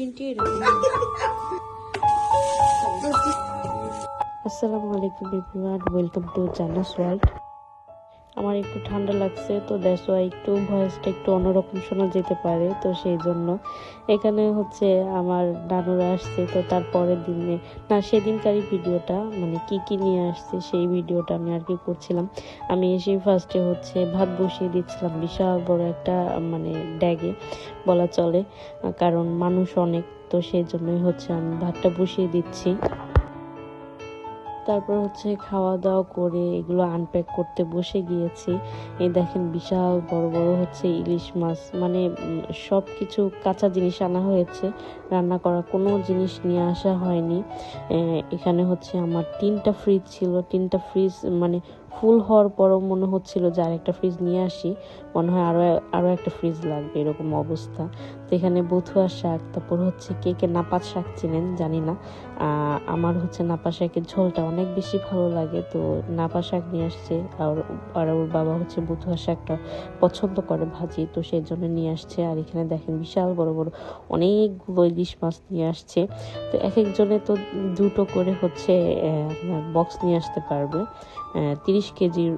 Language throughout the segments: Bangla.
তিনটে এরকম আসসালামু আলাইকুম এভরিওয়ান ওয়েলকাম টু জানাস ওয়ার্ল্ড আমার একটু ঠান্ডা লাগছে, তো দ্যাটস একটু ভয়েসটা একটু অন্যরকম শোনা যেতে পারে, তো সেই জন্য। এখানে হচ্ছে আমার নানুরা আসছে, তো তার পরের দিনে না, সেদিনকারই ভিডিওটা মানে কি কি নিয়ে আসছে সেই ভিডিওটা আমি আর কি করছিলাম। আমি এসে ফার্স্টে হচ্ছে ভাত বসিয়ে দিচ্ছিলাম, বিশাল বড় একটা মানে ড্যাগে বলা চলে। কারণ মানুষ অনেক, তো সেই জন্যই হচ্ছে আমি ভাতটা বসিয়ে দিচ্ছি। তারপর হচ্ছে খাওয়া দাওয়া করে এগুলো আনপ্যাক করতে বসে গিয়েছি। এই দেখেন বিশাল বড় বড় হচ্ছে ইলিশ মাছ মানে সব কিছু কাঁচা জিনিস আনা হয়েছে। রান্না করা কোনো জিনিস নিয়ে আসা হয়নি। এখানে হচ্ছে আমার তিনটা ফ্রিজ ছিল। তিনটা ফ্রিজ মানে ফুল হওয়ার পরও মনে হচ্ছিল যে আরেকটা ফ্রিজ নিয়ে আসি। মনে হয় আরও আরও একটা ফ্রিজ লাগবে, এরকম অবস্থা। তো এখানে বথুয়া শাক, তারপর হচ্ছে কে কে নাপাত শাক চিনেন, জানি না। আমার হচ্ছে নাপা শাকের ঝোলটা অনেক বেশি ভালো লাগে। তো নাপা শাক নিয়ে আসছে, আর আর ওর বাবা হচ্ছে বথুয়া শাকটা পছন্দ করে ভাজি, তো সেই জন্য নিয়ে আসছে। আর এখানে দেখেন বিশাল বড় বড় অনেকগুলো ইলিশ মাছ নিয়ে আসছে। তো এক একজনে তো দুটো করে হচ্ছে বক্স নিয়ে আসতে পারবে। তিরিশ কেজির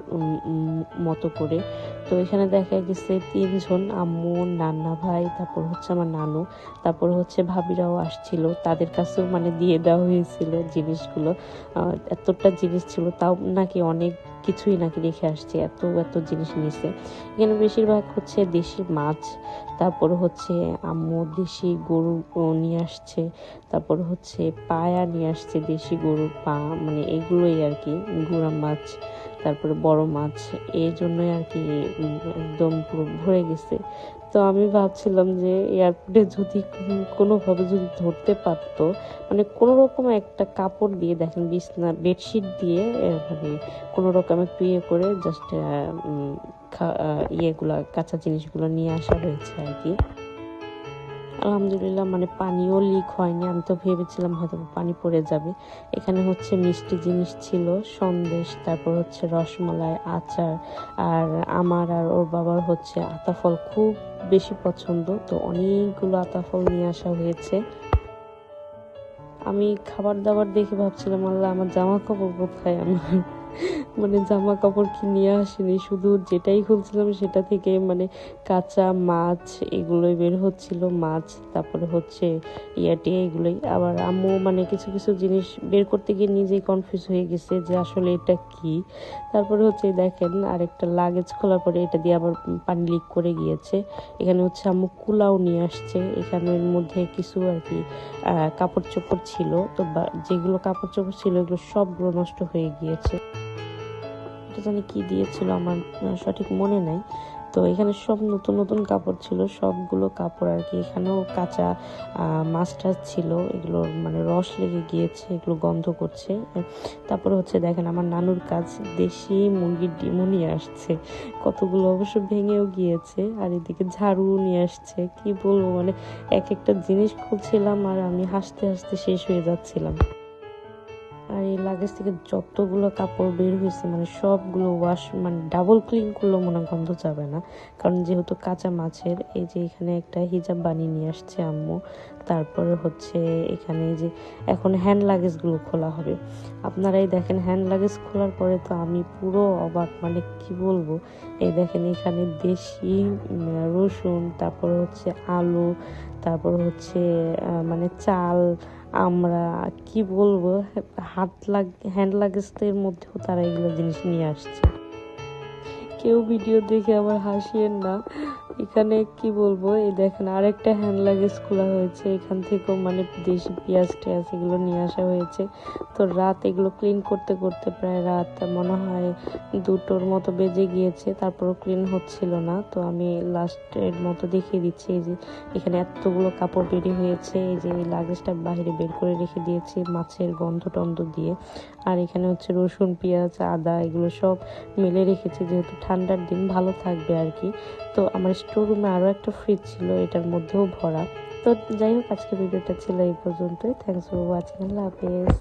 মতো করে। তো এখানে দেখা গেছে তিনজন আম্মু, নান্না ভাই, তারপর হচ্ছে আমার নানু, তারপর হচ্ছে ভাবিরাও আসছিল। তাদের কাছেও মানে দিয়ে দেওয়া হয়েছিল জিনিসগুলো। এতটা জিনিস ছিল, তাও নাকি অনেক কিছুই নাকি রেখে আসছে, এত এত জিনিস নিছে। এখানে বেশিরভাগ হচ্ছে দেশি মাছ, তারপর হচ্ছে আম্মু দেশি গরু নিয়ে আসছে, তারপর হচ্ছে পায়া নিয়ে আসছে দেশি গরুর পা মানে এগুলোই আর কি, গুড়া মাছ, তারপরে বড় মাছ, এই জন্যই আর কি একদম পুরো ভরে গেছে। তো আমি ভাবছিলাম যে এয়ারপোর্টে যদি কোনোভাবে যদি ধরতে পারতো মানে কোনো রকম একটা কাপড় দিয়ে, দেখেন বিছনা বেডশিট দিয়ে মানে কোনো রকম একটু ইয়ে করে জাস্ট ইয়েগুলা, কাঁচা জিনিসগুলো নিয়ে আসা হয়েছে আর কি। আলহামদুলিল্লাহ মানে পানিও লিক হয়নি। আমি তো ভেবেছিলাম হয়তো পানি পড়ে যাবে। এখানে হচ্ছে মিষ্টি জিনিস ছিল, সন্দেশ, তারপর হচ্ছে রসমালাই, আচার, আর আমার আর ওর বাবার হচ্ছে আতাফল খুব বেশি পছন্দ, তো অনেকগুলো আতাফল নিয়ে আসা হয়েছে। আমি খাবার দাবার দেখে ভাবছিলাম, আল্লাহ, আমার জামা কাপড় কোথায় আমার মানে জামা কাপড় কি নিয়ে আসেনি, শুধু যেটাই খুলছিলাম সেটা থেকে মানে কাঁচা মাছ এগুলোই বের হচ্ছিল, মাছ, তারপরে হচ্ছে ইয়াটি এগুলোই। আবার আম্মু মানে কিছু কিছু জিনিস বের করতে গিয়ে নিজেই কনফিউজ হয়ে গেছে যে আসলে এটা কি। তারপরে হচ্ছে দেখেন আরেকটা লাগেজ খোলার পরে এটা দিয়ে আবার পানি লিক করে গিয়েছে। এখানে হচ্ছে আম্মু কুলাও নিয়ে আসছে, এখানের মধ্যে কিছু আর কি কাপড় চোপড় ছিল। তো যেগুলো কাপড় চোপড় ছিল এগুলো সবগুলো নষ্ট হয়ে গিয়েছে। একটা জানি কি দিয়েছিল আমার সঠিক মনে নাই। তো এখানে সব নতুন নতুন কাপড় ছিল, সবগুলো কাপড় আর কি। এখানেও কাঁচা মাছ টাছ ছিল, এগুলো মানে রস লেগে গিয়েছে, এগুলো গন্ধ করছে। তারপরে হচ্ছে দেখেন আমার নানুর কাজ দেশি মুরগির ডিমও নিয়ে আসছে। কতগুলো অবশ্য ভেঙেও গিয়েছে, আর এদিকে ঝাড়ু নিয়ে আসছে। কি বলব মানে এক একটা জিনিস খুলছিলাম আর আমি হাসতে হাসতে শেষ হয়ে যাচ্ছিলাম। এই লাগেজ থেকে যতগুলো কাপড় বের হয়েছে মানে সবগুলো ওয়াশ মানে ডাবল ক্লিন করলেও মনে গন্ধ যাবে না। কারণ যেহেতু কাঁচা মাছের, এই যে এখানে একটা হিজাব বানিয়ে নিয়ে আসছে আম্মু তারপরে হচ্ছে এখানে যে এখন হ্যান্ড লাগেজগুলো খোলা হবে। আপনারাই দেখেন হ্যান্ড লাগেজ খোলার পরে তো আমি পুরো অবাক মানে কি বলব? এই দেখেন এখানে দেশি রসুন, তারপরে হচ্ছে আলু, তারপর হচ্ছে মানে চাল, আমরা কি বলব? হাত লাগ হ্যান্ড লাগেজের মধ্যেও তারা এগুলো জিনিস নিয়ে আসছে। কেউ ভিডিও দেখে আবার হাসিয়েন না। এখানে কি বলব? এই দেখেন, আরেকটা হ্যান্ড লাগেজ খোলা হয়েছে। এখান থেকেও মানে দেশি পেঁয়াজ টেয়াজ এগুলো নিয়ে আসা হয়েছে। তো রাত এগুলো ক্লিন করতে করতে প্রায় রাত মনে হয় দুটোর মতো বেজে গিয়েছে। তারপরও ক্লিন হচ্ছিল না। তো আমি লাস্টের মতো দেখিয়ে দিচ্ছি। এই যে এখানে এতগুলো কাপড় বেরিয়ে হয়েছে। এই যে এই লাগেজটা বাইরে বের করে রেখে দিয়েছি মাছের গন্ধ টন্ধ দিয়ে। আর এখানে হচ্ছে রসুন, পেঁয়াজ, আদা এগুলো সব মেলে রেখেছি। যেহেতু ঠান্ডার দিন ভালো থাকবে আর কি। তো আমার স্টোর রুমে আরও একটা ফ্রিজ ছিল, এটার মধ্যেও ভরা। তো যাই হোক আজকে ভিডিওটা ছিল এই পর্যন্তই। থ্যাংকস ফর ওয়াচিং আল্লাহ হাফেজ।